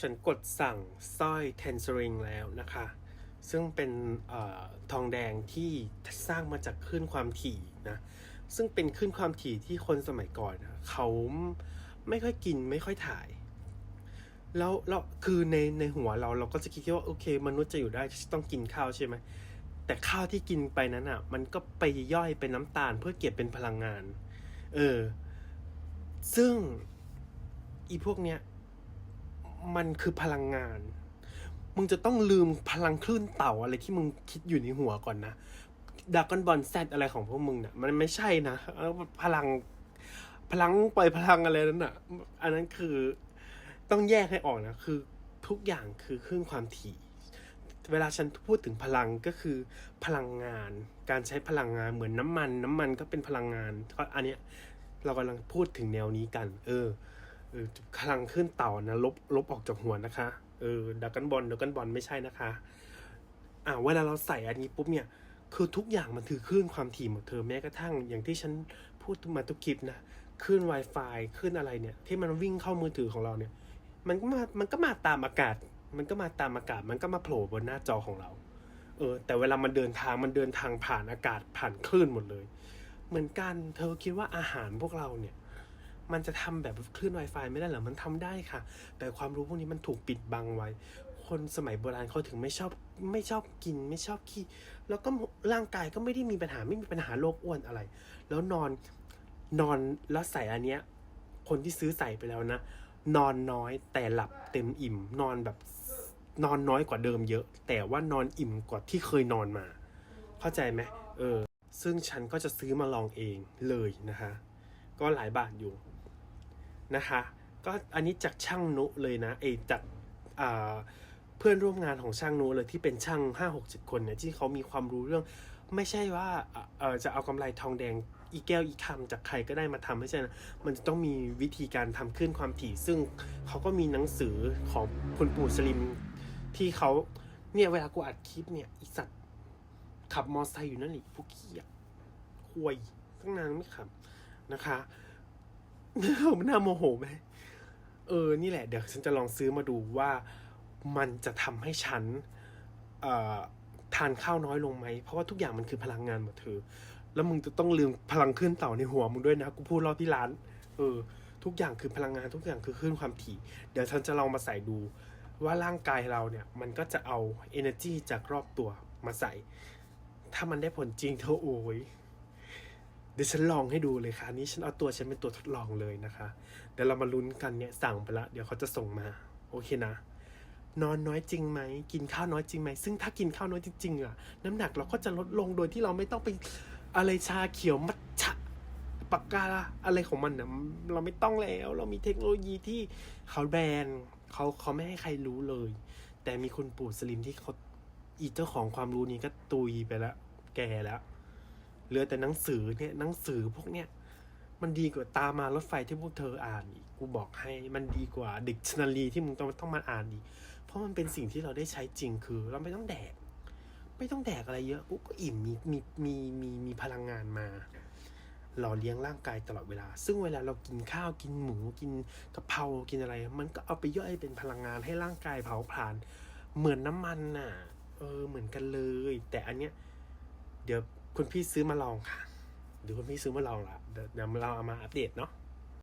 ฉันกดสั่งสร้อยเทนซริงแล้วนะคะ ซึ่งเป็นอทองแดงที่สร้างมาจากคลื่นความถี่นะ ซึ่งเป็นคลื่นความถี่ที่คนสมัยก่อนนะเขาไม่ค่อยกินไม่ค่อยถ่าย แล้วแล้วคือในในหัวเราเราก็จะคิดว่าโอเค มนุษย์จะอยู่ได้ต้องกินข้าวใช่ไหมแต่ข้าวที่กินไปนั้นอะ มันก็ไปย่อยเป็นน้ำตาลเพื่อเก็บเป็นพลังงาน เออ ซึ่งอีพวกเนี้ย มันคือพลังงาน มึงจะต้องลืมพลังคลื่นเต่าอะไรที่มึงคิดอยู่ในหัวก่อนนะดากอนบอลแซดอะไรของพวกมึงเนี่ยมันไม่ใช่นะพลังพลังปล่อยพลังอะไรนั้นอะ อันนั้นคือต้องแยกให้ออกนะคือทุกอย่างคือคลื่นความถี่ เวลาฉันพูดถึงพลังก็คือพลังงาน การใช้พลังงานเหมือนน้ำมัน น้ำมันก็เป็นพลังงานก็อันเนี้ยเรากำลังพูดถึงแนวนี้กัน เออ เออพลังขึ้นเต่านะลบลบออกจากหัวนะคะเออดักกันบอลดักกันบอลไม่ใช่นะคะ อ่าเวลาเราใส่อันนี้ปุ๊บเนี่ย คือทุกอย่างมันถือคลื่นความถี่หมดเธอแม้กระทั่งอย่างที่ฉันพูดมาทุกคลิปนะคลื่น Wi-Fi คลื่นอะไรเนี่ย ที่มันวิ่งเข้ามือถือของเราเนี่ย มันก็มามันก็มาตามอากาศ มันก็มาตามอากาศ มันก็มาโผล่บนหน้าจอของเรา เออ แต่เวลามันเดินทางมันเดินทางผ่านอากาศผ่านคลื่นหมดเลย เหมือนกันเธอคิดว่าอาหารพวกเราเนี่ย มันจะทำแบบคลื่น Wi-Fi ไม่ได้เหรอ มันทำได้ค่ะ แต่ความรู้พวกนี้มันถูกปิดบังไว้ คนสมัยโบราณเขาถึงไม่ชอบไม่ชอบกินไม่ชอบขี้ แล้วก็ร่างกายก็ไม่ได้มีปัญหาไม่มีปัญหาโรคอ้วนอะไร แล้วนอนนอนแล้วใส่อันเนี้ย คนที่ซื้อใส่ไปแล้วนะ นอนน้อยแต่หลับเต็มอิ่ม นอนแบบนอนน้อยกว่าเดิมเยอะ แต่ว่านอนอิ่มกว่าที่เคยนอนมา เข้าใจไหมเออ ซึ่งฉันก็จะซื้อมาลองเองเลยนะคะ ก็หลายบาทอยู่ นะคะ ก็อันนี้จากช่างนุเลยนะเอจากเพื่อนร่วมงานของช่างนุเลยที่เป็นช่างห้าหกสิบคนเนี่ยที่เขามีความรู้เรื่อง ไม่ใช่ว่าจะเอากำไรทองแดงอีแก้วอีคำจากใครก็ได้มาทำไม่ใช่นะ มันจะต้องมีวิธีการทำขึ้นความถี่ ซึ่งเขาก็มีหนังสือของคุณปู่สลิมที่เขาเนี่ยเวลากูอัดคลิปเนี่ยอีสัตว์ขับมอเตอร์ไซค์อยู่นั่นแหละพวกเขี้อะห่วยตั้งนานไม่ขับนะคะ มันน่าโมโหไหมเออ นี่แหละ เดี๋ยวฉันจะลองซื้อมาดูว่ามันจะทำให้ฉันเออทานข้าวน้อยลงไหม เพราะว่าทุกอย่างมันคือพลังงานหมดเธอ แล้วมึงจะต้องลืมพลังขึ้นเต่าในหัวมึงด้วยนะ กูพูดรอบที่ร้าน เออ ทุกอย่างคือพลังงานทุกอย่างคือคลื่นความถี่ เดี๋ยวฉันจะลองมาใส่ดู ว่าร่างกายเราเนี่ย มันก็จะเอา energy จากรอบตัวมาใส่ ถ้ามันได้ผลจริงเธอโอ้ย ดี๋ยวฉันลองให้ดูเลยค่ะนนี้ฉันเอาตัวฉันเป็นตัวทดลองเลยนะคะ เดี๋ยวเรามาลุ้นกันเนี่ยสั่งไปละ เดี๋ยวเขาจะส่งมา โอเคนะ นอนน้อยจริงไหม กินข้าวน้อยจริงไหม ซึ่งถ้ากินข้าวน้อยจริงๆอะน้ำหนักเราก็จะลดลงโดยที่เราไม่ต้องไปอะไรชาเขียวมัทฉะปากกาอะไรของมันนะเราไม่ต้องแล้ว เรามีเทคโนโลยีที่เขาแบนเขาเขาไม่ให้ใครรู้เลย แต่มีคุณปู่สลิมที่เขาอีเจ้าของความรู้นี้ก็ตุยไปแล้วแก่แล้ว เหลือแต่หนังสือเนี่ยหนังสือพวกเนี้ยมันดีกว่าตามมารถไฟที่พวกเธออ่านอีกกูบอกให้มันดีกว่าดิกชันนารีที่มึงต้องต้องมาอ่านอีกเพราะมันเป็นสิ่งที่เราได้ใช้จริงคือ เราไม่ต้องแดก ไม่ต้องแดกอะไรเยอะกูก็อิ่มมีมีมีมีมีพลังงานมา หล่อเลี้ยงร่างกายตลอดเวลา ซึ่งเวลาเรากินข้าวกินหมูกินกะเพรากินอะไร มันก็เอาไปย่อยเป็นพลังงานให้ร่างกายเผาผลาญเหมือนน้ำมันน่ะ เออเหมือนกันเลย แต่อันเนี้ยเดี๋ยว คุณพี่ซื้อมาลองค่ะหรือคุณพี่ซื้อมาลองละเดี๋ยวเราเอามาอัปเดตเนาะ